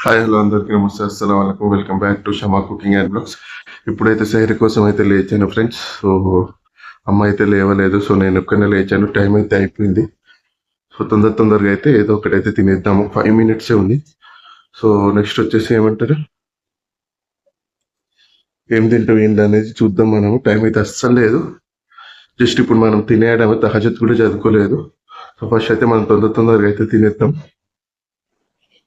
Hi hello అందరికీ నమస్తే. అస్సలం వాళ్ళకు welcome back to Shama cooking and blogs. ఇప్పుడైతే సైడ్ కోసం అయితే లేచాను ఫ్రెండ్స్. సో అమ్మ అయితే లేవలేదు. సో నేను ఒక్కనే లేచాను. టైం అయితే అయిపోయింది. సో తొందర తొందరగా అయితే ఏదో ఒకటి అయితే తినేద్దాము ఫైవ్ మినిట్సే ఉంది. సో నెక్స్ట్ వచ్చేసి ఏమంటారు? ఏం తింటాం ఏంటి అనేది చూద్దాం మనము. టైం అయితే అస్సలు లేదు. జస్ట్ ఇప్పుడు మనం తినేయడం తహజత్ కూడా చదువుకోలేదు. సో ఫస్ట్ అయితే మనం తొందర తొందరగా అయితే తినేద్దాం.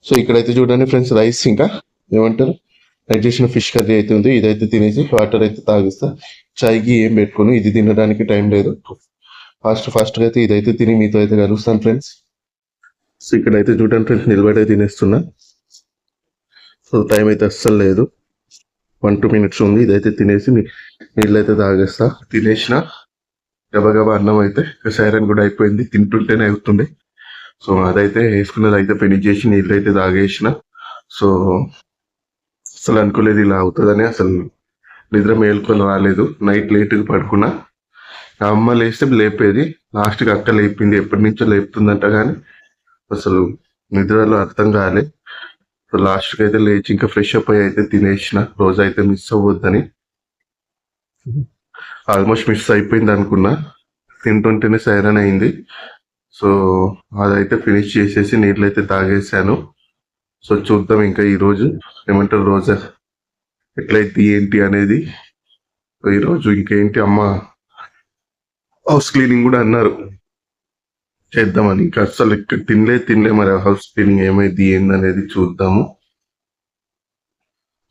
సో ఇక్కడైతే చూడండి ఫ్రెండ్స్ రైస్ ఇంకా ఏమంటారు? కట్ చేసిన ఫిష్ కర్రీ అయితే ఉంది. ఇదైతే తినేసి వాటర్ అయితే తాగిస్తా. చాయ్కి ఏం పెట్టుకోను. ఇది తినడానికి టైం లేదు. ఫాస్ట్ ఫాస్ట్గా అయితే ఇదైతే తిని మీతో అయితే కలుస్తాను ఫ్రెండ్స్. సో ఇక్కడైతే చూడండి ఫ్రెండ్స్ నిలబడే తినేస్తున్నా. సో టైం అయితే అస్సలు లేదు. వన్ టూ మినిట్స్ ఉంది. ఇదైతే తినేసి నీళ్ళు అయితే తాగేస్తా. తినేసిన. గబగబా అన్నం అయితే సైరన్ కూడా అయిపోయింది. తింటుంటేనే అవుతుండే సో అదైతే వేసుకున్నది అయితే ఫినిష్ చేసి నీళ్ళు అయితే తాగేసిన. సో అసలు అనుకోలేదు ఇలా అవుతుందని అసలు నిద్ర మేల్కొని రాలేదు. నైట్ లేట్గా పడుకున్నా. నా అమ్మ లేస్తే లేపేది. లాస్ట్కి అక్క లేపింది. ఎప్పటి నుంచో లేపుతుందంట కానీ అసలు నిద్రలో అర్థం కాలే. సో లాస్ట్కి అయితే లేచి ఇంకా ఫ్రెష్ అప్ అయ్యి అయితే తినేసిన. రోజు అయితే మిస్ అవ్వద్దని. ఆల్మోస్ట్ మిస్ అయిపోయింది అనుకున్నా. తింటుంటేనే సైరన్ అయింది. సో అదైతే ఫినిష్ చేసేసి నీళ్ళు అయితే తాగేసాను సో చూద్దాం ఇంకా ఈరోజు ఏమంటారు రోజా? ఎట్లయితే ఏంటి అనేది? ఈరోజు ఇంకేంటి అమ్మ? హౌస్ క్లీనింగ్ కూడా అన్నారు. చేద్దామని ఇంకా అసలు ఇక్కడ తినలే తినలే మరి హౌస్ క్లీనింగ్ ఏమైంది ఏంది అనేది చూద్దాము.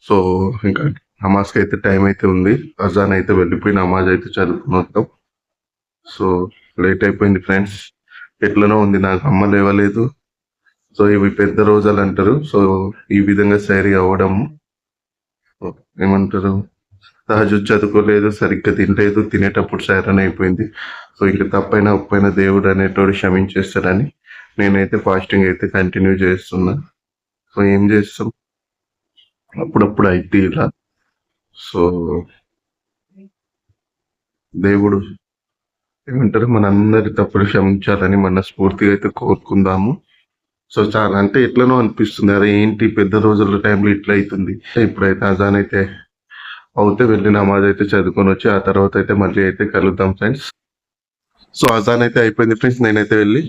సో ఇంకా నమాజ్కి అయితే టైం అయితే ఉంది. అజాన్ అయితే వెళ్ళిపోయి నమాజ్ అయితే చదువుకుని వద్దాం. సో లేట్ అయిపోయింది ఫ్రెండ్స్ ఎట్లనో ఉంది నాకు అమ్మ లేవలేదు. సో ఇవి పెద్ద రోజాలు అంటారు. సో ఈ విధంగా సైరీ అవ్వడం ఏమంటారు సహజ చదువుకోలేదు సరిగ్గా తినలేదు. తినేటప్పుడు సైరన్ అయిపోయింది. సో ఇంకా తప్పైనా ఒప్పైనా దేవుడు అనేటోడు క్షమించేస్తాడని నేనైతే ఫాస్టింగ్ అయితే కంటిన్యూ చేస్తున్నా. సో ఏం చేస్తాం? అప్పుడప్పుడు అయితే ఇలా సో దేవుడు ఏమంటారు? మనందరి తప్పులు క్షమించాలని మనస్ఫూర్తిగా అయితే కోరుకుందాము. సో చాలా అంటే ఎట్లనో అనిపిస్తుంది. అదే ఏంటి పెద్ద రోజుల టైంలో ఇట్లా అవుతుంది? ఇప్పుడైతే అజాన్ అయితే అవుతే వెళ్ళి నమాజ్ అయితే చదువుకొని వచ్చి ఆ తర్వాత అయితే మళ్ళీ అయితే కలుద్దాం ఫ్రెండ్స్. సో అజాన్ అయితే అయిపోయింది ఫ్రెండ్స్. నేనైతే వెళ్ళి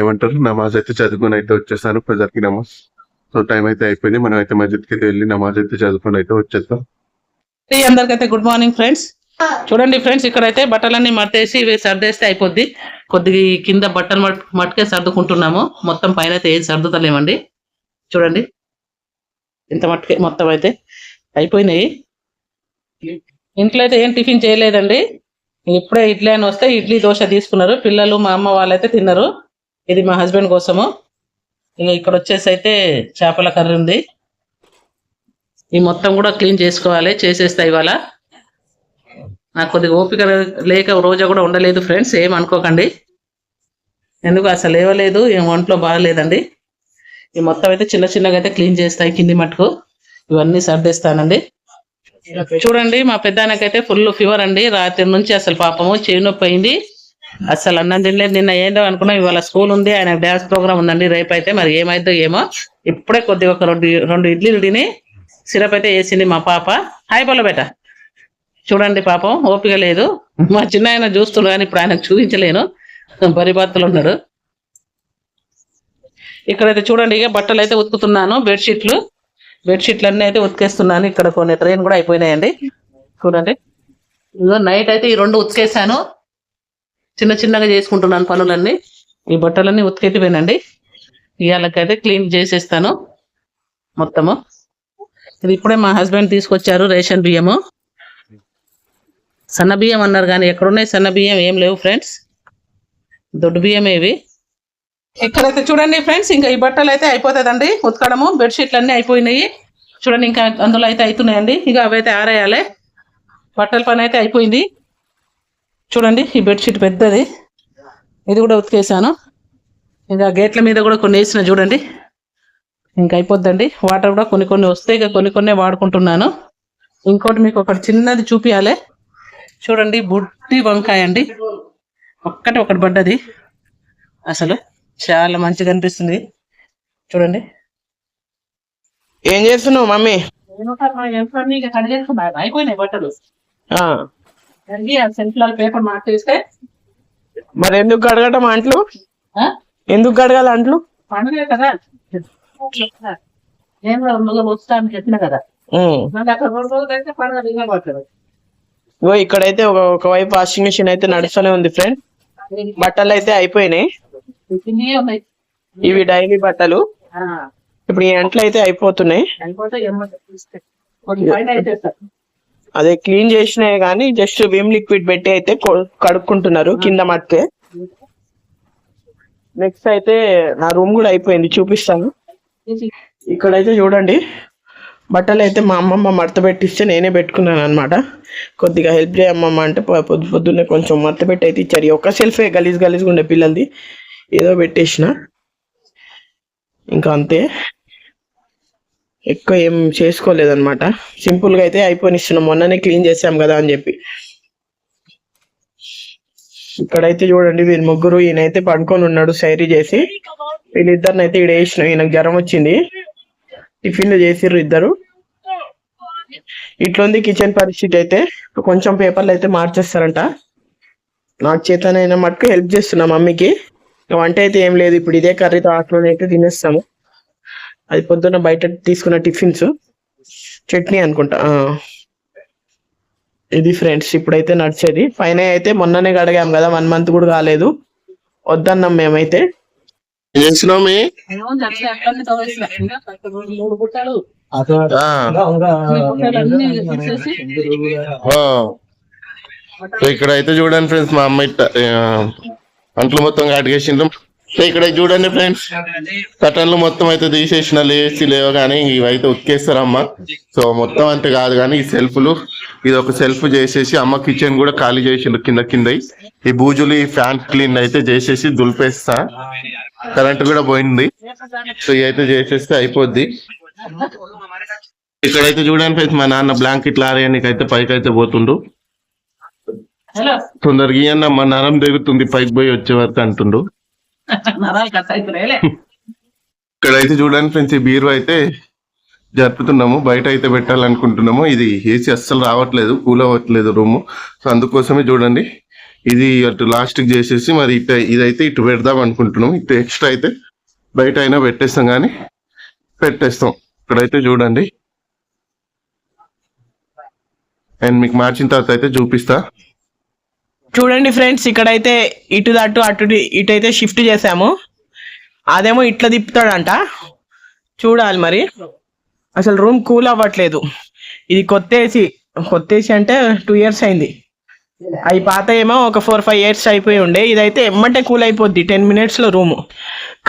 ఏమంటారు? నమాజ్ అయితే చదువుకొని అయితే వచ్చేసాను ప్రజలకి నమాజ్. సో టైం అయితే అయిపోయింది. మనం అయితే మస్జిద్కి అయితే వెళ్ళి నమాజ్ అయితే చదువుకొని అయితే వచ్చేస్తాం అందరికైతే గుడ్ మార్నింగ్ ఫ్రెండ్స్. చూడండి ఫ్రెండ్స్ ఇక్కడైతే బట్టలన్నీ మట్టేసి ఇవి సర్దేస్తే అయిపోద్ది. కొద్దిగా కింద బట్టలు మట్టుకే సర్దుకుంటున్నాము. మొత్తం పైన అయితే ఏం సర్దుతలేమండి. చూడండి. ఇంత మట్టుకే మొత్తం అయితే అయిపోయినాయి. ఇంట్లో అయితే ఏం టిఫిన్ చేయలేదండి. ఇప్పుడే ఇడ్లీ అని వస్తే ఇడ్లీ దోశ తీసుకున్నారు. పిల్లలు మా అమ్మ వాళ్ళైతే తిన్నారు. ఇది మా హస్బెండ్ కోసము. ఇక ఇక్కడ వచ్చేసి అయితే చేపల కర్రీ ఉంది. ఈ మొత్తం కూడా క్లీన్ చేసుకోవాలి చేసేస్తా ఇవాళ. నాకు కొద్దిగా ఓపిక లేక రోజా కూడా ఉండలేదు ఫ్రెండ్స్ ఏం అనుకోకండి. ఎందుకు అసలు లేవలేదు ఏం ఒంట్లో బాగలేదండి. ఈ మొత్తం అయితే చిన్న చిన్నగా అయితే క్లీన్ చేస్తాయి కింది మట్టుకు ఇవన్నీ సర్దేస్తానండి. చూడండి మా పెద్దాయనకైతే ఫుల్ ఫీవర్ అండి. రాత్రి నుంచి అసలు పాపము చేయి నొప్పి అయింది అసలు అన్నం తినలేదు. నిన్న ఏందో అనుకున్నాం ఇవాళ స్కూల్ ఉంది ఆయన డ్యాన్స్ ప్రోగ్రామ్ ఉందండి రేపు అయితే మరి ఏమైందో ఏమో. ఇప్పుడే కొద్దిగా ఒక రెండు రెండు ఇడ్లీలు తిని సిరప్ అయితే వేసింది మా పాప. హాయ్ పొల బేట చూడండి పాపం ఓపిక లేదు. మా చిన్న ఆయన చూస్తున్నాడు కానీ ఇప్పుడు ఆయనకు చూపించలేను. బరిబాతులు ఉన్నాడు. ఇక్కడైతే చూడండి ఇక బట్టలు అయితే ఉతుకుతున్నాను బెడ్షీట్లు. బెడ్షీట్లు అన్నీ అయితే ఉతికేస్తున్నాను. ఇక్కడ కొన్ని ట్రైన్ కూడా అయిపోయినాయండి. చూడండి. ఇదో నైట్ అయితే ఈ రెండు ఉతికేసాను చిన్న చిన్నగా చేసుకుంటున్నాను పనులన్నీ. ఈ బట్టలన్నీ ఉతికెట్టిపోయినండి ఇవాళకైతే క్లీన్ చేసేస్తాను మొత్తము. ఇది ఇప్పుడే మా హస్బెండ్ తీసుకొచ్చారు రేషన్ బియ్యము. సన్న బియ్యం అన్నారు కానీ ఎక్కడున్నాయి సన్న బియ్యం? ఏం లేవు ఫ్రెండ్స్. దొడ్డు బియ్యం ఇవి. ఇక్కడైతే చూడండి ఫ్రెండ్స్ ఇంకా ఈ బట్టలు అయితే అయిపోతుందండి ఉతకడము బెడ్షీట్లు అన్నీ అయిపోయినాయి. చూడండి ఇంకా అందులో అయితే అవుతున్నాయండి ఇక అవైతే ఆరేయాలి. బట్టల పని అయితే అయిపోయింది. చూడండి ఈ బెడ్షీట్ పెద్దది. ఇది కూడా ఉతికేసాను ఇంకా గేట్ల మీద కూడా కొన్ని వేసిన చూడండి. ఇంకా అయిపోద్దండి. వాటర్ కూడా కొన్ని కొన్ని వస్తాయి. ఇక కొన్ని కొన్ని వాడుకుంటున్నాను. ఇంకోటి మీకు ఒకటి చిన్నది చూపించాలి చూడండి బుడ్డి వంకాయ అండి. ఒక్కటి ఒకటి పడ్డది. అసలు చాలా మంచిగా అనిపిస్తుంది. చూడండి. ఏం చేస్తున్నావు మమ్మీ? అయిపోయినాయి బట్టలు. సెల్ఫ్ పేపర్ మార్చేస్తే. మరి ఎందుకు కడగటం అంట్లు? ఎందుకు కడగాలి అంట్లు? పండుగ కదా. నేను మళ్ళీ వస్తాను చెప్పిన కదా. అక్కడ రెండు రోజులు అయితే పండుగ ఇగో ఇక్కడైతే ఒక ఒకవైపు వాషింగ్ మిషన్ అయితే నడుస్తూనే ఉంది ఫ్రెండ్ బట్టలు అయితే అయిపోయినాయి. ఇవి డైలీ బట్టలు. ఇప్పుడు ఈ ఎంట్లు అయితే అయిపోతున్నాయి. అదే క్లీన్ చేసినాయి కానీ జస్ట్ విమ్ లిక్విడ్ పెట్టి అయితే కడుక్కుంటున్నారు కింద మట్టే నెక్స్ట్ అయితే నా రూమ్ కూడా అయిపోయింది చూపిస్తాను. ఇక్కడైతే చూడండి. బట్టలు అయితే మా అమ్మమ్మ మడత పెట్టిస్తే నేనే పెట్టుకున్నాను అనమాట కొద్దిగా హెల్ప్ చేయమ్మమ్మ అంటే పొద్దు పొద్దున్నే కొంచెం మడత పెట్టి అయితే ఇచ్చారు. ఒక సెల్ఫే గలీజ్ గలీజ్గా ఉండే పిల్లలది. ఏదో పెట్టేసిన. ఇంకా అంతే. ఎక్కువ ఏం చేసుకోలేదన్నమాట. సింపుల్గా అయితే అయిపోనిస్తున్నాం మొన్ననే క్లీన్ చేసాం కదా అని చెప్పి. ఇక్కడైతే చూడండి వీళ్ళు ముగ్గురు ఈయనైతే పడుకొని ఉన్నాడు సైరీ చేసి. వీళ్ళిద్దరిని అయితే ఈడ వేసిన ఈయనకు జ్వరం వచ్చింది. టిఫిన్లు చేసిర్రు ఇద్దరు. ఇట్లుంది కిచెన్ పరిస్థితి అయితే. కొంచెం పేపర్లు అయితే మార్చేస్తారంట. నాకు చేతనైనా మటుకు హెల్ప్ చేస్తున్నా మమ్మీకి. వంట అయితే ఏం లేదు. ఇప్పుడు ఇదే కర్రీతో ఆటలోనే అయితే తినేస్తాము. అది పొద్దున్న బయట తీసుకున్న టిఫిన్స్. చట్నీ అనుకుంటా. ఇది ఫ్రెండ్స్ ఇప్పుడైతే నడిచేది. పైన అయితే మొన్ననే కడిగాం కదా. వన్ మంత్ కూడా కాలేదు. వద్దన్నాం మేమైతే. ఏం మీ ఇక్కడ అయితే చూడండి ఫ్రెండ్స్ మా అమ్మ ఇట్ట అంట్లు మొత్తం కడిగేసిండ్రు సో ఇక్కడ చూడండి ఫ్రెండ్స్ కటన్లు మొత్తం అయితే తీసేసిన లేచి లేవు కానీ ఇవైతే ఉతికేస్తారమ్మ. సో మొత్తం అంటే కాదు కానీ ఈ సెల్ఫ్లు ఇది ఒక సెల్ఫ్ చేసేసి అమ్మ కిచెన్ కూడా ఖాళీ చేసిండ్రు కింద కింద. ఈ బూజులు ఈ ఫ్యాన్ క్లీన్ అయితే చేసేసి దులిపేస్తా. కరెంట్ కూడా పోయింది. సో ఇవి అయితే చేసేస్తే అయిపోద్ది. ఇక్కడైతే చూడండి ఫ్రెండ్స్ మా నాన్న బ్లాంకెట్ లారేయడానికి అయితే పైకి అయితే పోతుండు తొందరగా ఇయ్యన్న మా నరం తిరుగుతుంది పైకి పోయి వచ్చే వరకు అంటుండు. నరాలు కట్ అవుతున్నాయిలే చూడండి ఫ్రెండ్స్ ఈ బీరు అయితే జరుపుతున్నాము. బయట అయితే పెట్టాలనుకుంటున్నాము. ఇది ఏసీ అస్సలు రావట్లేదు కూల్ అవ్వట్లేదు రూమ్. సో అందుకోసమే చూడండి. ఇది అటు లాస్ట్ చేసేసి మరి ఇటు ఇదైతే ఇటు పెడదాం అనుకుంటున్నాం ఇటు ఎక్స్ట్రా అయితే బయట అయినా పెట్టేస్తాం కానీ పెట్టేస్తాం. ఇక్కడైతే చూడండి. అండ్ మీకు మార్చిన తర్వాత అయితే చూపిస్తా. చూడండి ఫ్రెండ్స్ ఇక్కడైతే ఇటు అటు అటు ఇటు అయితే షిఫ్ట్ చేసాము అదేమో ఇట్లా తిప్పుతాడంట. చూడాలి మరి. అసలు రూమ్ కూల్ అవ్వట్లేదు. ఇది కొత్త ఏసీ కొత్త ఏసీ అంటే టూ ఇయర్స్ అయింది. అవి పాత ఏమో ఒక ఫోర్ ఫైవ్ ఇయర్స్ అయిపోయి ఉండే. ఇదైతే ఎమ్మంటే కూల్ అయిపోద్ది టెన్ మినిట్స్లో రూము.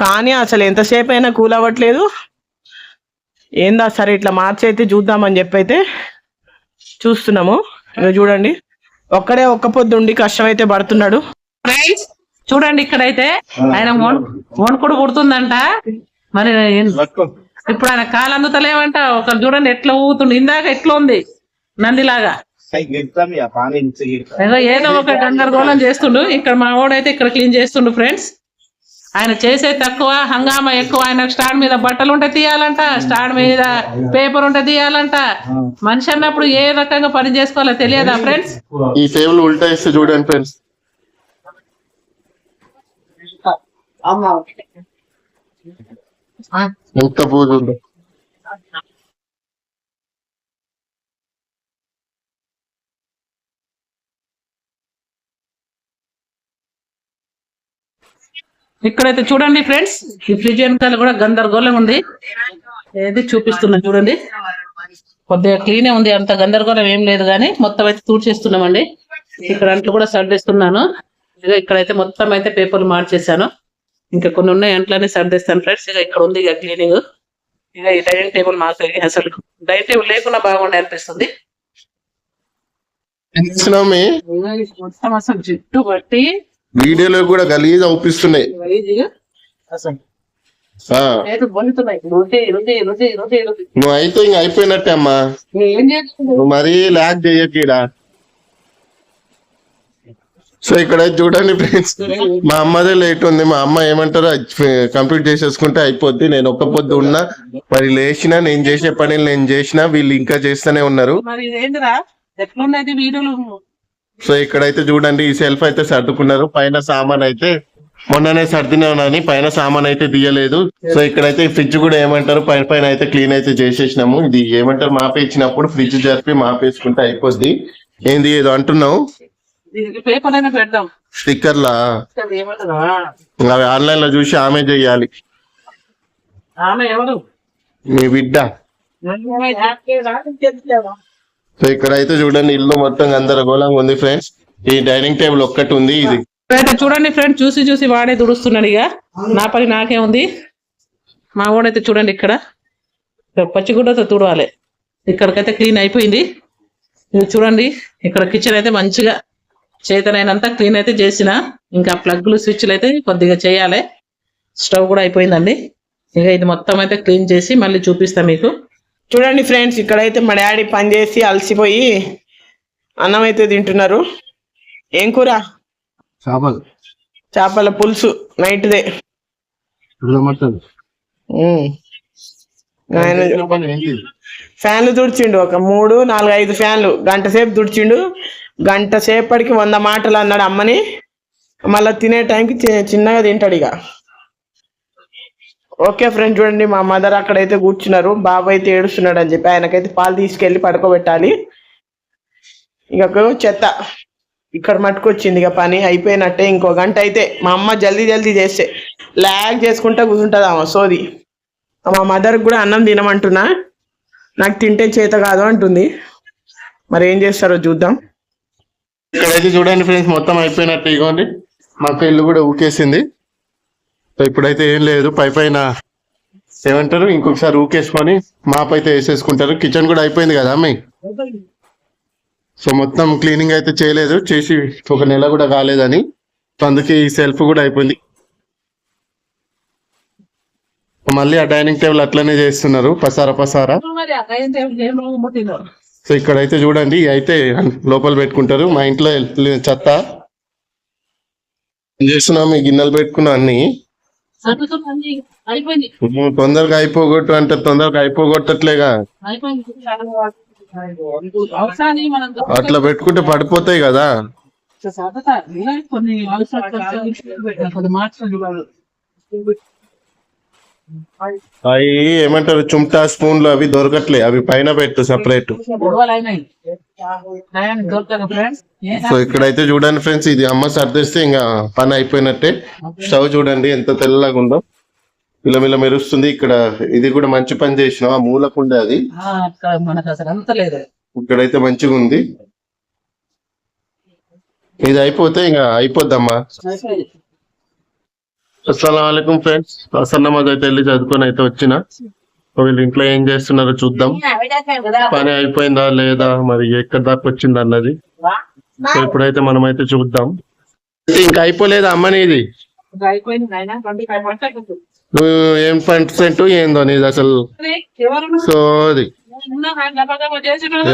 కానీ అసలు ఎంతసేపు అయినా కూల్ అవ్వట్లేదు. ఏందా సరే ఇట్లా మార్చి అయితే చూద్దామని చెప్పి అయితే చూస్తున్నాము. ఇక చూడండి. ఒక్కడే ఒక్క పొద్దు ఉండి కష్టం అయితే పడుతున్నాడు. ఫ్రెండ్స్ చూడండి ఇక్కడైతే ఆయన వణు- వణుకుడు పుడుతుందంట. మరి ఇప్పుడు ఆయన కాలు అందుతలేమంట ఒక చూడండి ఎట్లా ఊగుతుండు. ఇందాక ఎట్లా ఉంది? నందిలాగా. ఏదో ఏదో ఒక గందరగోళం చేస్తుండు. ఇక్కడ మా వాడైతే ఇక్కడ క్లీన్ చేస్తుండు ఫ్రెండ్స్ ఆయన చేసే తక్కువ హంగామా ఎక్కువ. ఆయన స్టాండ్ మీద బట్టలు ఉంటే తీయాలంట స్టాండ్ మీద పేపర్ ఉంటే తీయాలంట. మనిషి అన్నప్పుడు ఏ రకంగా పని చేసుకోవాలో తెలియదా ఫ్రెండ్స్? ఈ టేబుల్ ఉల్టా ఇస్తే చూడండి ఫ్రెండ్స్. ఎంత పూజ ఇక్కడైతే చూడండి ఫ్రెండ్స్ ఈ ఫ్రిడ్జ్ వెనకాల కూడా గందరగోళం ఉంది. ఏది చూపిస్తున్నా చూడండి. కొద్దిగా క్లీనే ఉంది అంత గందరగోళం ఏం లేదు కానీ మొత్తం అయితే తూడ్చేస్తున్నామండి. ఇక్కడ అంట్లు కూడా సర్దేస్తున్నాను. ఇక ఇక్కడైతే మొత్తం అయితే పేపర్లు మార్చేసాను ఇంకా కొన్ని ఉన్నాయి అంట్లనే సర్దేస్తాను ఫ్రెండ్స్. ఇక ఇక్కడ ఉంది ఇక క్లీనింగ్ ఇక ఈ డైనింగ్ టేబుల్ మాకు అసలు డైనింగ్ టేబుల్ లేకుండా బాగుండే అనిపిస్తుంది. మొత్తం అసలు జిట్టు పట్టి వీడియోలో కూడా గలీజ్ అవుపిస్తున్నాయి. నువ్వు అయితే ఇంక అయిపోయినట్టే అమ్మా. నువ్వు మరీ ల్యాక్ చేయకీడా సో ఇక్కడ చూడండి ఫ్రెండ్స్ మా అమ్మదే లేట్ ఉంది. మా అమ్మ ఏమంటారో కంప్లీట్ చేసేసుకుంటే అయిపోద్ది. నేను ఒక్క పొద్దు ఉన్నా. మరి లేచినా నేను చేసే పని నేను చేసినా వీళ్ళు ఇంకా చేస్తూనే ఉన్నారు. సో ఇక్కడైతే చూడండి ఈ సెల్ఫ్ అయితే సర్దుకున్నారు. పైన సామాన్ అయితే మొన్ననే సర్దినానని పైన సామాన్ అయితే తీయలేదు. సో ఇక్కడైతే ఫ్రిడ్జ్ కూడా ఏమంటారు? పైన పైన అయితే క్లీన్ అయితే చేసేసినాము. ఇది ఏమంటారు? మాపేసినప్పుడు ఫ్రిడ్జ్ జరిపి మాపేసుకుంటే అయిపోద్ది. ఏంది ఏదో అంటున్నావు? స్టిక్కర్లా? అవి ఆన్లైన్లో చూసి ఆమె చెయ్యాలి మీ బిడ్డ. సో అయితే చూడండి ఇల్లు మొత్తం గందరగోళంగా ఉంది ఫ్రెండ్స్ ఈ డైనింగ్ టేబుల్ ఒక్కటి ఉంది ఇది. అయితే చూడండి ఫ్రెండ్ చూసి చూసి వాడే దుడుస్తున్నాడు ఇక. నా పని నాకే ఉంది. మా వాడైతే చూడండి ఇక్కడ. ఇక్కడ పచ్చిగుడ్డతో తుడవాలి. ఇక్కడికైతే క్లీన్ అయిపోయింది. ఇది చూడండి ఇక్కడ కిచెన్ అయితే మంచిగా చేతనైనంత క్లీన్ అయితే చేసిన. ఇంకా ప్లగ్లు స్విచ్లు అయితే కొద్దిగా చేయాలి. స్టవ్ కూడా అయిపోయిందండి. ఇక ఇది మొత్తం అయితే క్లీన్ చేసి మళ్ళీ చూపిస్తా మీకు. చూడండి ఫ్రెండ్స్ ఇక్కడైతే మా డాడీ పని చేసి అలసిపోయి అన్నం అయితే తింటున్నారు. ఏం కూర? చేపలు. చేపల పులుసు నైట్దే. ఫ్యాన్లు తుడిచిండు ఒక మూడు నాలుగు ఐదు ఫ్యాన్లు. గంట సేపు తుడిచిండు. గంట సేపటికి వంద మాటలు అన్నాడు అమ్మని. మళ్ళీ తినే టైంకి చిన్నగా తింటాడు ఇక. ఓకే ఫ్రెండ్ చూడండి మా మదర్ అక్కడైతే కూర్చున్నారు. బాబు అయితే ఏడుస్తున్నాడు అని చెప్పి ఆయనకైతే పాలు తీసుకెళ్ళి పడుకోబెట్టాలి. ఇక చెత్త ఇక్కడ మట్టుకొచ్చింది ఇక పని అయిపోయినట్టే ఇంకో గంట అయితే. మా అమ్మ జల్దీ జల్దీ చేస్తే. లాగ్ చేసుకుంటా కూర్చుంటుంది ఆమె సోది. మా మదర్ కూడా అన్నం తినమంటున్నా. నాకు తింటే చేత కాదు అంటుంది. మరి ఏం చేస్తారో చూద్దాం. ఇక్కడైతే చూడండి ఫ్రెండ్స్ మొత్తం అయిపోయినట్టు ఇగోండి. మా ఇల్లు కూడా ఊకేసింది. సో ఇప్పుడైతే ఏం లేదు పై పైన ఏమంటారు ఇంకొకసారి ఊకేసుకొని మాప్ అయితే వేసేసుకుంటారు. కిచెన్ కూడా అయిపోయింది కదా అమ్మాయి సో మొత్తం క్లీనింగ్ అయితే చేయలేదు చేసి ఒక నెల కూడా కాలేదని. సో అందుకే ఈ సెల్ఫ్ కూడా అయిపోయింది. మళ్ళీ ఆ డైనింగ్ టేబుల్ అట్లనే చేస్తున్నారు పసారా పసారా. సో ఇక్కడైతే చూడండి అయితే లోపల పెట్టుకుంటారు మా ఇంట్లో చెత్త. ఏం చేస్తున్నాం ఈ గిన్నెలు పెట్టుకున్నా అన్ని. అయిపోయింది. తొందరగా అయిపోగొట్టు అంటే తొందరగా అయిపోగొట్టట్లేగా. అట్లా పెట్టుకుంటే పడిపోతాయి కదా. కొన్ని అవి ఏమంటారు చుమ్టా స్పూన్లు అవి దొరకట్లే అవి పైన పెట్టు సపరేట్ సో ఇక్కడైతే చూడండి ఫ్రెండ్స్ ఇది అమ్మ సర్దిస్తే ఇంకా పని అయిపోయినట్టే. స్టవ్ చూడండి ఎంత తెల్లగా ఉందో. మిలమిల మెరుస్తుంది ఇక్కడ. ఇది కూడా మంచి పని చేసినాం ఆ మూలకుండే అది. ఇక్కడైతే మంచిగా ఉంది. ఇది అయిపోతే ఇంకా అయిపోద్దమ్మా. అస్సలం ఫ్రెండ్స్. అసలు నమాజ్ అయితే వెళ్ళి చదువుకొని అయితే వచ్చిన. వీళ్ళు ఇంట్లో ఏం చేస్తున్నారో చూద్దాం. పని అయిపోయిందా లేదా? మరి ఎక్కడ దాకా వచ్చింది అన్నది. సో ఇప్పుడైతే మనం అయితే చూద్దాం. ఇంకా అయిపోలేదు అమ్మని ఇది నువ్వు ఏం పర్సెంట్ ఏందో నీది అసలు? సో అది.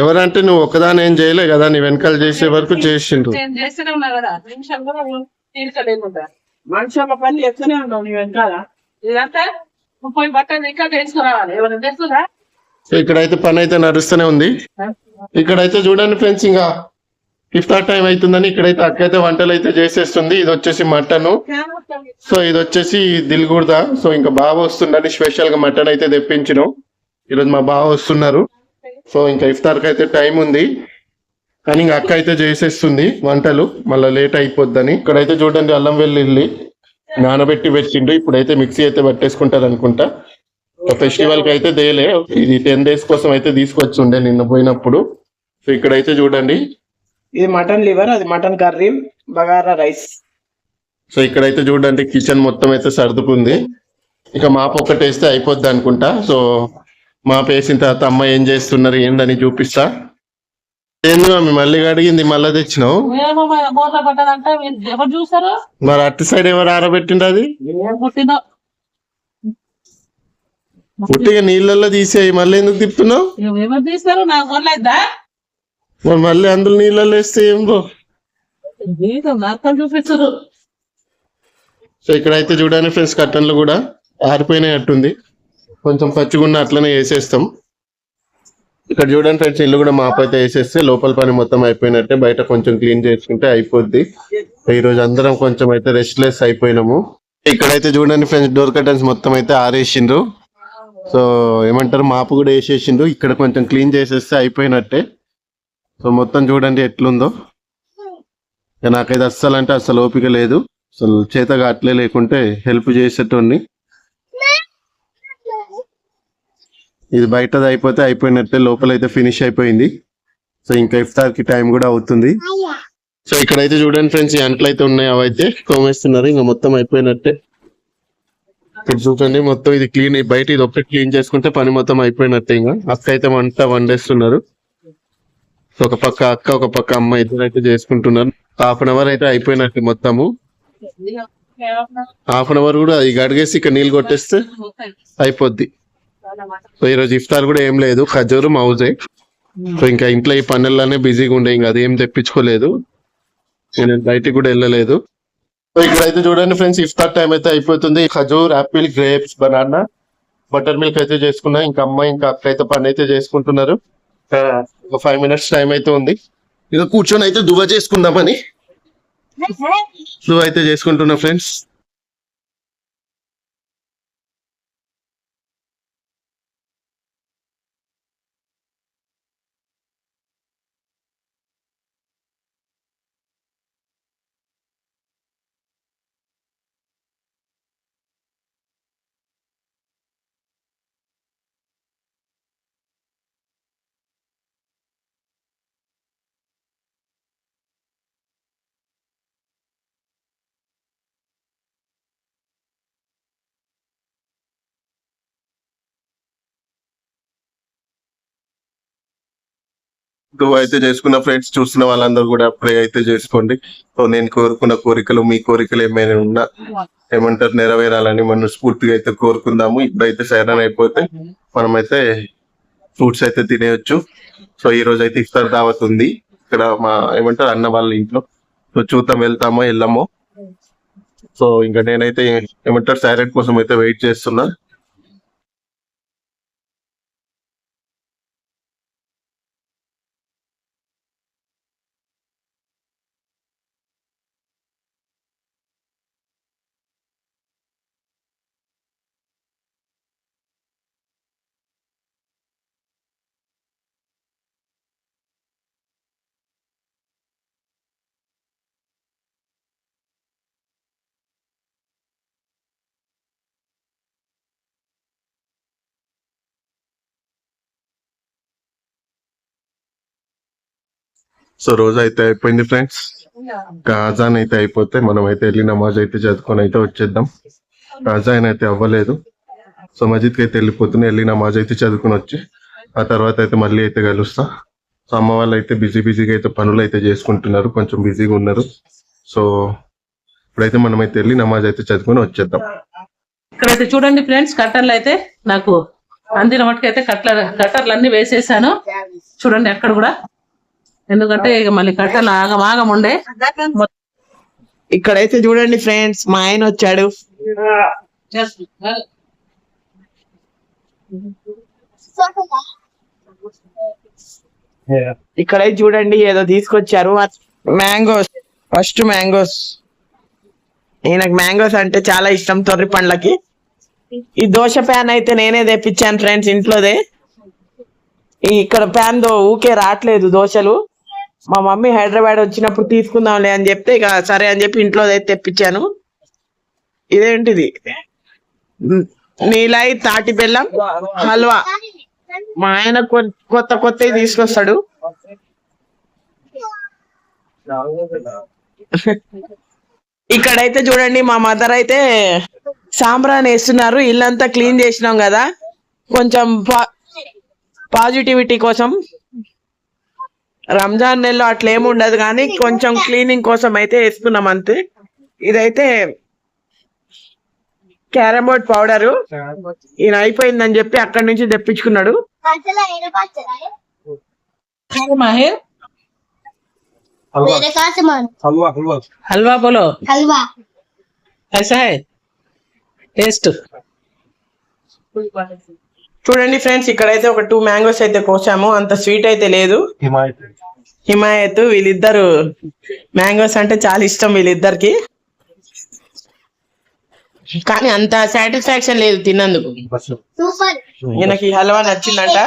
ఎవరంటే నువ్వు ఒక్కదాని ఏం చేయలే కదా నీ వెనకాల చేసే వరకు చేసిండ్రు. లేకుండా మనుషుల పని చేస్తూనే ఉండవు నీ వెనకాల. ఇదంతా ముప్పై బట్టలు ఇంకా తెలుసుకురావాలి తెలుసురా సో ఇక్కడైతే పని అయితే నడుస్తూనే ఉంది. ఇక్కడైతే చూడండి ఫ్రెండ్స్ ఇంకా ఇఫ్తార్ టైం అవుతుందని ఇక్కడైతే అక్క అయితే వంటలు అయితే చేసేస్తుంది. ఇది వచ్చేసి మటన్. సో ఇది వచ్చేసి దిల్గుర్దా. సో ఇంకా బాగా వస్తుందని స్పెషల్గా మటన్ అయితే తెప్పించినాం. ఈరోజు మా బావ వస్తున్నారు. సో ఇంకా ఇఫ్తార్ అయితే టైం ఉంది. కానీ ఇంకా అక్క అయితే చేసేస్తుంది వంటలు మళ్ళీ లేట్ అయిపోద్దని. ఇక్కడైతే చూడండి అల్లం వెల్లుల్లి నానబెట్టి పెట్టిండు. ఇప్పుడైతే మిక్సీ అయితే పట్టేసుకుంటారు అనుకుంటా. ఫెస్టివల్కి అయితే దేలే ఇది టెన్ డేస్ కోసం అయితే తీసుకొచ్చి ఉండే నిన్న పోయినప్పుడు. సో ఇక్కడైతే చూడండి. ఇది మటన్ లివర్ అది mutton curry bagara rice. So ఇక్కడైతే చూడండి కిచెన్ మొత్తం అయితే సర్దుకుంది. ఇక మాప్ వేస్తే అయిపోద్ది అనుకుంటా. సో మాప్ వేసిన తర్వాత అమ్మ ఏం చేస్తున్నారు ఏందని చూపిస్తా. ఏంది మమ్మీ మళ్ళీ అడిగింది మళ్ళీ తెచ్చినావు? ఏమో మరి మూత పట్టదంటే మీరు ఎవరు చూస్తారు మరి అటు సైడ్ ఎవరు ఆరబెట్టిండ్రు అది? ఏం పుట్టిందో? పుట్టిగా నీళ్ళల్లో తీసేయి మళ్ళీ ఎందుకు తిప్పుతున్నావు? ఎవ- ఎవరు తీస్తారు నాకు మొదలైద్దా మరి మళ్ళీ అందులో నీళ్ళల్లో వేస్తే ఏం బ్రో నరకం చూపిస్తారు. సో ఇక్కడైతే చూడండి ఫ్రెండ్స్ కట్టన్లు కూడా ఆరిపోయినట్టుంది కొంచెం పచ్చిగున్న అట్లనే వేసేస్తాం. ఇక్కడ చూడండి ఫ్రెండ్స్ ఇల్లు కూడా మాపైతే అయితే వేసేస్తే లోపల పని మొత్తం అయిపోయినట్టే బయట కొంచెం క్లీన్ చేసుకుంటే అయిపోద్ది. ఈ రోజు అందరం కొంచెం అయితే రెస్ట్ లెస్ అయిపోయినాము. ఇక్కడైతే చూడండి ఫ్రెండ్స్ డోర్ కర్టన్స్ మొత్తం అయితే ఆరేసిండ్రు. సో ఏమంటారు మాపు కూడా వేసేసిండ్రు. ఇక్కడ కొంచెం క్లీన్ చేసేస్తే అయిపోయినట్టే. సో మొత్తం చూడండి ఎట్లుందో. నాకైతే అస్సలు అంటే అస్సలు ఓపిక లేదు. అసలు చేతగా అట్లే లేకుంటే హెల్ప్ చేసేటోడిని ఇది బయటది అయిపోతే అయిపోయినట్టే లోపల అయితే ఫినిష్ అయిపోయింది. సో ఇంకా ఇఫ్తార్కి టైం కూడా అవుతుంది. సో ఇక్కడైతే చూడండి ఫ్రెండ్స్ ఈ అంట్లు అయితే ఉన్నాయి అవైతే కోమేస్తున్నారు ఇంకా మొత్తం అయిపోయినట్టే. ఇప్పుడు చూడండి మొత్తం ఇది క్లీన్ బయట ఇది ఒకటి క్లీన్ చేసుకుంటే పని మొత్తం అయిపోయినట్టే ఇంకా. అక్క అయితే వంట వండేస్తున్నారు. సో ఒక పక్క అక్క ఒక పక్క అమ్మ ఇద్దరు అయితే చేసుకుంటున్నారు. హాఫ్ అన్ అవర్ అయితే అయిపోయినట్టు మొత్తము. హాఫ్ అన్ అవర్ కూడా ఇక అడిగేసి ఇక్కడ నీళ్ళు కొట్టేస్తే అయిపోద్ది. సో ఈరోజు ఇఫ్తార్ కూడా ఏం లేదు ఖజూరు మౌజే. సో ఇంకా ఇంట్లో ఈ పనుల్లోనే బిజీగా ఉండే ఇంకా అదేం తెప్పించుకోలేదు. నేను బయటికి కూడా వెళ్ళలేదు. సో ఇక్కడైతే చూడండి ఫ్రెండ్స్ ఇఫ్తార్ టైం అయితే అయిపోతుంది. ఖజూర్ apple grapes banana butter milk అయితే చేసుకున్నా ఇంకా అమ్మ ఇంకా అక్క అయితే పని అయితే చేసుకుంటున్నారు. ఒక ఫైవ్ మినిట్స్ టైం అయితే ఉంది. ఇక కూర్చొని అయితే దువ్వ చేసుకుందామని. దువ్వ అయితే చేసుకుంటున్నా ఫ్రెండ్స్. అయితే చేసుకున్న ఫ్రెండ్స్ చూస్తున్న వాళ్ళందరూ కూడా ప్రే అయితే చేసుకోండి. సో నేను కోరుకున్న కోరికలు మీ కోరికలు ఏమైనా ఉన్నా ఏమంటారు నెరవేరాలని మనం స్ఫూర్తిగా అయితే కోరుకుందాము. ఇప్పుడైతే సైరన్ అయిపోతే మనమైతే ఫ్రూట్స్ అయితే తినేయచ్చు. సో ఈ రోజు అయితే ఇఫ్తార్ దావత్ ఉంది. ఇక్కడ మా ఏమంటారు అన్న వాళ్ళ ఇంట్లో. సో చూద్దాం వెళ్తామో వెళ్ళామో. సో ఇంకా నేనైతే ఏమంటారు సైరన్ కోసం అయితే వెయిట్ చేస్తున్నా. సో రోజు అయితే అయిపోయింది ఫ్రెండ్స్. అజాన్ అయితే అయిపోతే మనం అయితే వెళ్ళి నమాజ్ అయితే చదువుకొని అయితే వచ్చేద్దాం. అజాన్ అయితే అవ్వలేదు. సో మస్జిద్కి అయితే వెళ్ళిపోతున్నా వెళ్ళి నమాజ్ అయితే చదువుకొని వచ్చి ఆ తర్వాత అయితే మళ్ళీ అయితే కలుస్తా. సో అమ్మ వాళ్ళు అయితే బిజీ బిజీగా అయితే పనులు అయితే చేసుకుంటున్నారు కొంచెం బిజీగా ఉన్నారు. సో ఇప్పుడైతే మనం అయితే వెళ్ళి నమాజ్ అయితే చదువుకొని వచ్చేద్దాం. ఇక్కడైతే చూడండి ఫ్రెండ్స్ కట్టర్లు అయితే నాకు అందిన మటుకైతే కట్ల కట్టర్లు అన్ని వేసేసాను. చూడండి అక్కడ కూడా. ఎందుకంటే ఇక మళ్ళీ కట్టర్లు ఆగం ఆగం ఉండే. ఇక్కడైతే చూడండి ఫ్రెండ్స్ మా ఆయన వచ్చాడు. ఇక్కడైతే చూడండి ఏదో తీసుకొచ్చారు. Mangoes first mangoes. ఈయనకు మ్యాంగోస్ అంటే చాలా ఇష్టం తొర్రి పండ్లకి. ఈ దోశ ప్యాన్ అయితే నేనే తెప్పించాను ఫ్రెండ్స్ ఇంట్లోదే. ఈ ఇక్కడ ప్యాన్ దో ఊకే రావట్లేదు దోశలు. మా మమ్మీ హైదరాబాద్ వచ్చినప్పుడు తీసుకుందాంలే అని చెప్తే ఇక సరే అని చెప్పి ఇంట్లో అయితే తెప్పించాను. ఇదేంటిది? నీలాయి తాటి బెల్లం హల్వా. మా ఆయన కొ- కొత్త కొత్తవి తీసుకొస్తాడు. ఇక్కడైతే చూడండి మా మదర్ అయితే సాంబ్రాన్ వేస్తున్నారు. ఇల్లంతా క్లీన్ చేసినాం కదా. కొంచెం పాజిటివిటీ కోసం రంజాన్ నెలలో అట్లా ఏమి ఉండదు కానీ కొంచెం క్లీనింగ్ కోసం అయితే వేసుకున్నాం అంతే. ఇదైతే క్యారమ్ బోర్డ్ పౌడరు. ఈయన అయిపోయిందని చెప్పి అక్కడి నుంచి తెప్పించుకున్నాడు. మహేర్ హల్వా. బోలో. టేస్ట్. చూడండి ఫ్రెండ్స్ ఇక్కడైతే ఒక టూ మ్యాంగోస్ అయితే కోసాము. అంత స్వీట్ అయితే లేదు. హిమాయత్ వీళ్ళిద్దరు మ్యాంగోస్ అంటే చాలా ఇష్టం వీళ్ళిద్దరికి. కానీ అంత సాటిస్ఫాక్షన్ లేదు తిన్నందుకు. ఈయనకి హల్వా నచ్చిందంట.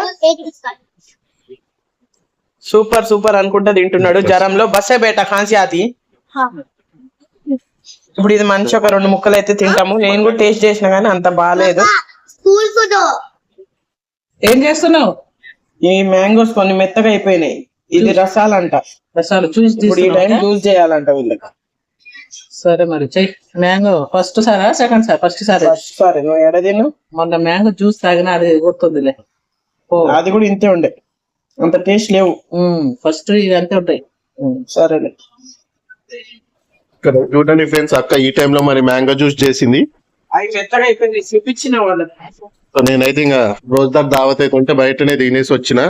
సూపర్ సూపర్ అనుకుంటా తింటున్నాడు. జ్వరంలో బస్సే బేట కాన్సియాతి ఇప్పుడు ఇది మంచి ఒక రెండు ముక్కలు అయితే తింటాము. నేను కూడా టేస్ట్ చేసిన కానీ అంత బాగాలేదు ఏం చేస్తున్నావు? ఈ మ్యాంగోస్ కొన్ని మెత్తగా అయిపోయినాయి. ఇది రసాలంట. రసాలు చూసి ఇప్పుడు ఈ టైం యూజ్ చేయాలంట వీళ్ళకి. సరే మరి చెయ్యి మ్యాంగో ఫస్ట్ సారా సెకండ్ సార్? ఫస్ట్ సారి? సరే నువ్వు ఎడ తిను మొన్న మ్యాంగో జ్యూస్ తాగినా అది గుర్తుందిలే. ఓ అది కూడా ఇంతే ఉండే. అంత టేస్ట్ లేవు. ఫస్ట్ ఇది అంతే ఉంటాయి. సరేలే. చూడండి ఫ్రెండ్స్ అక్క ఈ టైంలో మరి మ్యాంగో జ్యూస్ చేసింది. అవి మెత్తగా అయిపోయింది చూపించిన వాళ్ళకి. సో నేనైతే ఇంకా రోజుదార్ దావత్ అయితే ఉంటే బయటనే తినేసి వచ్చిన.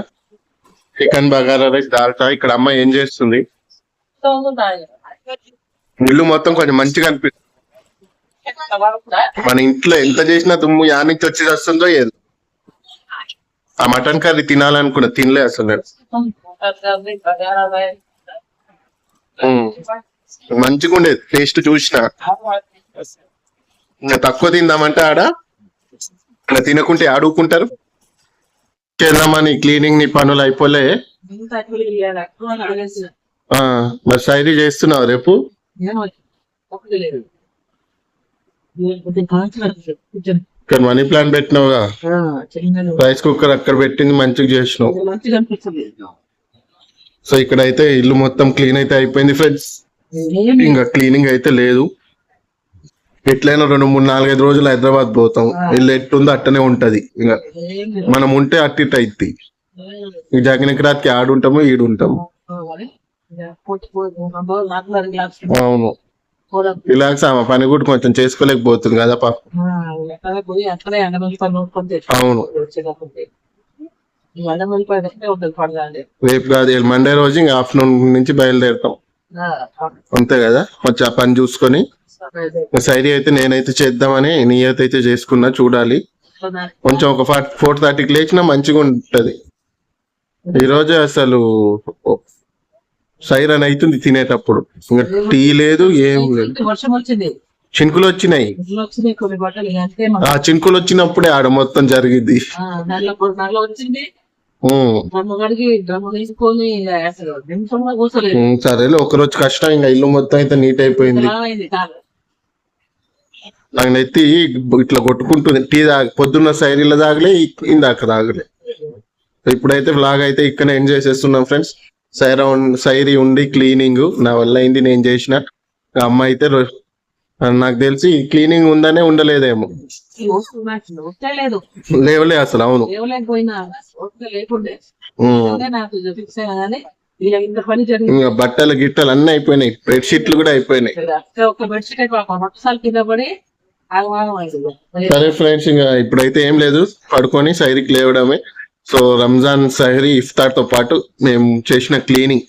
చికెన్ బగారా రైస్ దాల్చా. ఇక్కడ అమ్మ ఏం చేస్తుంది? ఇల్లు మొత్తం కొంచెం మంచిగా అనిపిస్తుంది మన ఇంట్లో ఎంత చేసినా దుమ్ము యా నుంచి వచ్చి వస్తుందో ఏదో. ఆ మటన్ కర్రీ తినాలనుకున్నా తినలే అసలు నేను. మంచిగా ఉండేది టేస్ట్ చూసిన. తక్కువ తిందామంటే ఆడ తినకుంటే ఆడుకుంటారు? చేద్దామని క్లీనింగ్ నీ పనులు అయిపోలే. మరి సైరీ చేస్తున్నావు రేపు? ఇక్కడ మనీ ప్లాంట్ పెట్టినావుగా. రైస్ కుక్కర్ అక్కడ పెట్టింది మంచిగా చేసినావు. సో ఇక్కడైతే ఇల్లు మొత్తం క్లీన్ అయితే అయిపోయింది ఫ్రెండ్స్ ఇంకా క్లీనింగ్ అయితే లేదు. ఎట్లయినా రెండు మూడు నాలుగైదు రోజులు హైదరాబాద్ పోతాం. ఇల్లు ఎట్టుందో అట్టనే ఉంటది. ఇంకా మనం ఉంటే అట్టి ఇట్ అయిద్ది. ఈ జగనికి రాత్రికి ఆడుంటాము ఈడుంటాము అవును. రిలాక్స్ ఆమె పని కూడా కొంచెం చేసుకోలేకపోతుంది కదా పాప. అవును. రేపు కాదు మండే రోజు ఇంకా ఆఫ్టర్నూన్ నుంచి బయలుదేరుతాం. అంతే కదా? కొంచెం ఆ పని చూసుకొని సైడ్ అయితే నేనైతే చేద్దామని నియత అయితే చేసుకున్నా చూడాలి. కొంచెం ఒక ఫోర్ థర్టీకి లేచినా మంచిగా ఉంటది. ఈ రోజు అసలు సైరన్ అవుతుంది తినేటప్పుడు. ఇంకా టీ లేదు ఏం లేదు. చినుకులు వచ్చినాయి. ఆ చినుకులు వచ్చినప్పుడే ఆడ మొత్తం అసలు ఉమ్, సరేలే ఒక రోజు కష్టం ఇంకా ఇల్లు మొత్తం అయితే నీట్ అయిపోయింది. నెత్తి ఇట్లా కొట్టుకుంటుంది. టీ తాగ పొద్దున్న సైరీలో తాగలే ఇందాక తాగలే. ఇప్పుడైతే వ్లాగ్ అయితే ఇక్కడ ఎండ్ చేసేస్తున్నాం ఫ్రెండ్స్ సైరా సైరీ ఉండి క్లీనింగ్ నా వల్ల అయింది నేను చేసిన. అమ్మ అయితే నాకు తెలిసి క్లీనింగ్ ఉందనే ఉండలేదేమో. లేవలే అసలు అవును. ఇంకా బట్టలు గిట్టలు అన్ని అయిపోయినాయి. బెడ్షీట్లు కూడా అయిపోయినాయి. సరే ఫ్రెండ్స్ ఇంకా ఇప్పుడైతే ఏం లేదు. పడుకొని సైరీకి లేవడమే. సో రంజాన్ సహరీ ఇఫ్తార్తో పాటు మేము చేసిన క్లీనింగ్.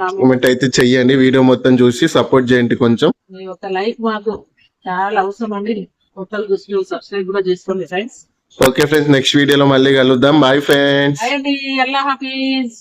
కామెంట్ అయితే చెయ్యండి. వీడియో మొత్తం చూసి సపోర్ట్ చేయండి కొంచెం. మీ యొక్క లైఫ్ మాకు చాలా అవసరం అండి. కొత్తలు చూసి సబ్స్క్రైబ్ కూడా చేసుకోండి ఫ్రెండ్స్ ఓకే ఫ్రెండ్స్ నెక్స్ట్ వీడియోలో మళ్ళీ కలుద్దాం. బాయ్ ఫ్రెండ్స్ అండి. అల్లా హాఫీజ్.